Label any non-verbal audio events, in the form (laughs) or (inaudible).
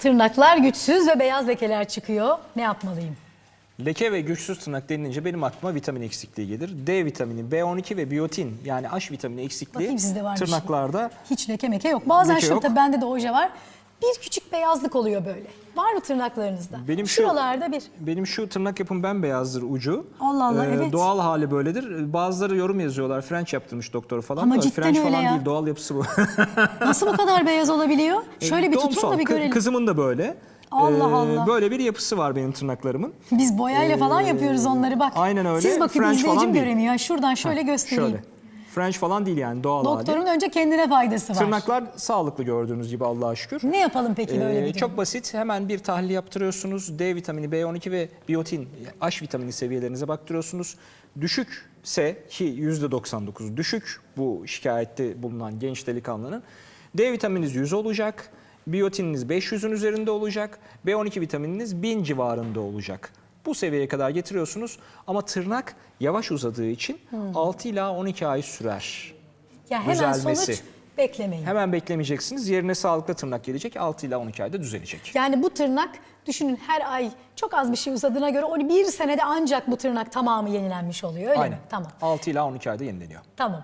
Tırnaklar güçsüz ve beyaz lekeler çıkıyor. Ne yapmalıyım? Leke ve güçsüz tırnak denilince benim aklıma vitamin eksikliği gelir. D vitamini, B12 ve biyotin yani H vitamini eksikliği Bakayım sizde var mı şey? tırnaklarda Hiç leke meke yok. Bazen Leke şu yok. tabii bende de oje var. Bir küçük beyazlık oluyor böyle. Var mı tırnaklarınızda? Benim şu- Şuralarda bir. Benim şu tırnak yapım bembeyazdır ucu. Ee, Allah Allah, evet. Doğal hali böyledir. Bazıları yorum yazıyorlar. French yaptırmış doktoru falan. Ama da cidden French öyle falan ya. değil doğal yapısı bu. (laughs) Nasıl bu kadar beyaz olabiliyor? Şöyle bir tutun da bir görelim. Kızımın da böyle. Ee, Allah Allah. Böyle bir yapısı var benim tırnaklarımın. Biz boyayla falan yapıyoruz onları bak. Ee, aynen öyle. Siz bakın French izleyicim değil. göremiyor. Şuradan şöyle göstereyim. Şöyle. French falan değil yani doğal hali. Doktorun önce kendine faydası var. Tırnaklar sağlıklı gördüğünüz gibi Allah'a şükür. Ne yapalım peki böyle Ee, durumda? çok basit. Hemen bir tahlil yaptırıyorsunuz. D vitamini, B12 ve biyotin, H vitamini seviyelerinize baktırıyorsunuz. Düşükse ki %99 düşük bu şikayette bulunan genç delikanlının D vitamininiz 100 olacak. Biyotininiz 500'ün üzerinde olacak. B12 vitamininiz 1000 civarında olacak. Bu seviyeye kadar getiriyorsunuz ama tırnak yavaş uzadığı için Hmm. 6 ila 12 ay sürer. ya hemen düzelmesi. sonuç beklemeyin. Hemen beklemeyeceksiniz. Yerine sağlıklı tırnak gelecek. 6 ila 12 ayda düzelecek. Yani bu tırnak düşünün her ay çok az bir şey uzadığına göre o bir senede ancak bu tırnak tamamı yenilenmiş oluyor öyle Aynen. mi? Tamam. 6 ila 12 ayda yenileniyor. Tamam.